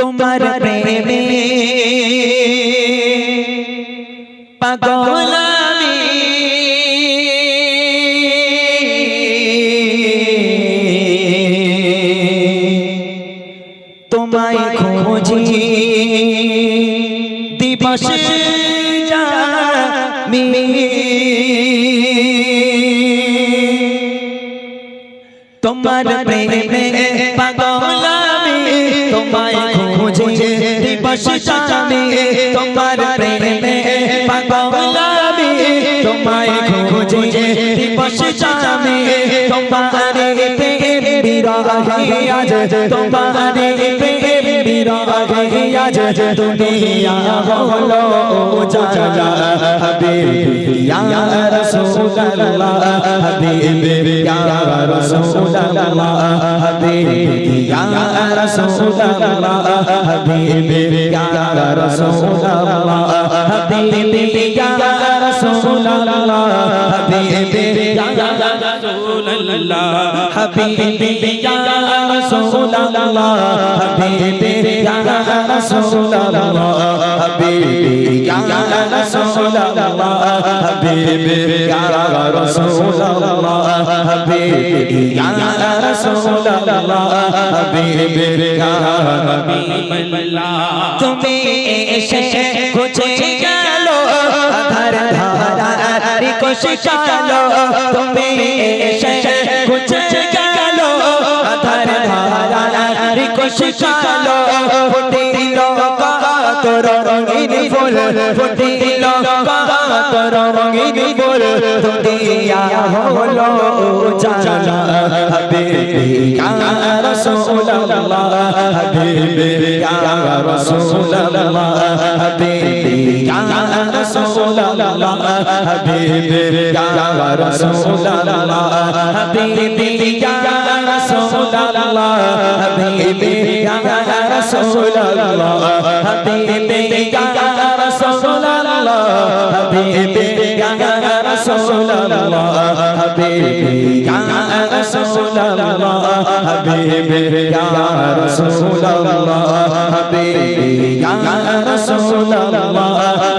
তোমার প্রেমে। পাগল তোমায় খোঁজি। দিবস তোমার প্রেমে দিবস যামি তোমার প্রেমে পাগল আমি তোমায় খোঁজে দিবস যামি তোমার প্রেমে বিরহ আজ, তোমার প্রেম আজ দুনিয়া হলো জালা হাবিবি ইয়া রাসূলুল্লাহ হাবিবি ইয়া রাসূলুল্লাহ হাবিবি ইয়া রাসূলুল্লাহ হাবিবি ইয়া রাসূলুল্লাহ হাবিবি ইয়া রাসূলুল্লাহ হাবিবি ইয়া রাসূলুল্লাহ হাবিবি ইয়া রাসূলুল্লাহ হাবিবি ইয়া রাসূলুল্লাহ হাবিবি ইয়া রাসূলুল্লাহ হাবিবি ইয়া রাসূলুল্লাহ হাবিবি ইয়া রাসূলুল্লাহ হাবিবি ইয়া তুমি এসে খুঁজে গেল, আধার ধারার কোশি চালো। তুমি এসে খুঁজে গেল চালো ফুটিল কাতর রঙিন ফুল, ফুটিল কাতর রঙিন ফুল দুনিয়া হলো জালা হাবিবি ইয়া রাসূলুল্লাহ, হাবিবি ইয়া রাসূলুল্লাহ, হাবিবি ইয়া রাসূলুল্লাহ, হাবিবি ইয়া রাসূলুল্লাহ, হাবিবি ইয়া রাসূলুল্লাহ হাবিবি ইয়া রাসূলুল্লাহ হাবিবি ইয়া রাসূলুল্লাহ হাবিবি ইয়া রাসূলুল্লাহ হাবিবি ইয়া রাসূলুল্লাহ হাবিবি ইয়া রাসূলুল্লাহ হাবিবি ইয়া রাসূলুল্লাহ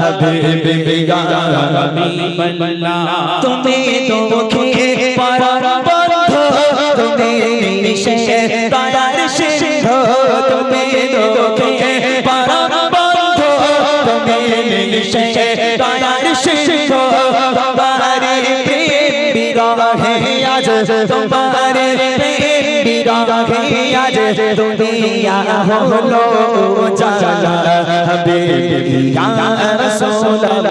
হাবিবি ইয়া তুমি দুঃখে পরম বন্ধু তুমি নিশে সিন্ধু, তুমি দুঃখে পরম বন্ধু, তুমি নিশে দয়ার সিন্ধু, তোমার প্রেম বিরহে আজ, তোমার প্রেম বিরহে আজ, দুনিয়া হলো জালা হাবিবি ইয়া রাসূলুল্লাহ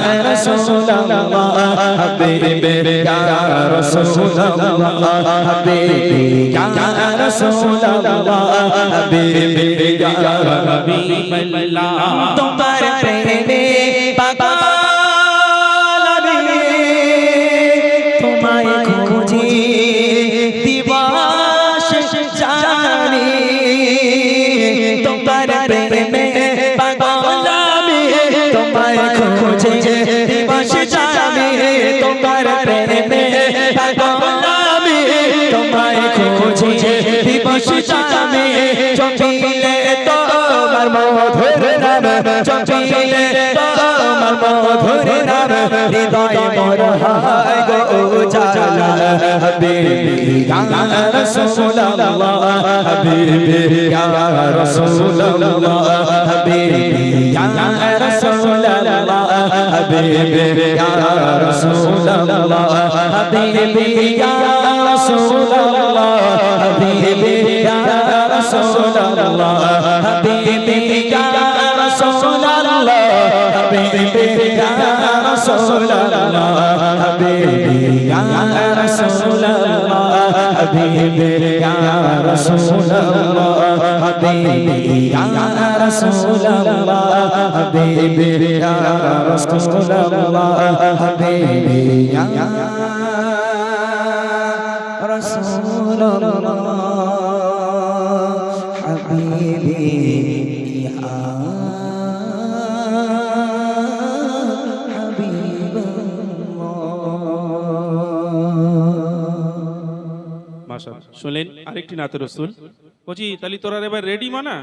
رسول اللہ حبیبی یا رسول اللہ حبیبی یا رسول اللہ حبیبی یا ربی اللہ জানি চপিলে তোমার মধুর নাম চপিলে তোমার মধুর নাম, হৃদয় মোর হায় গো জালা হাবিবি ইয়া রাসূলুল্লাহ, হাবিবি ইয়া রাসূলুল্লাহ, হাবিবি ইয়া রাসূলুল্লাহ, হাবিবি ইয়া রাসূলুল্লাহ, হাবিবি ইয়া রাসূলুল্লাহ حبيب يا رسول الله حبيب يا رسول الله حبيب يا رسول الله حبيب يا رسول الله حبيبي يا মাশাআল্লাহ শুনলেন আরেকটি নাতে রসুল। বলছি তাহলে তোরা এবার রেডি মানা?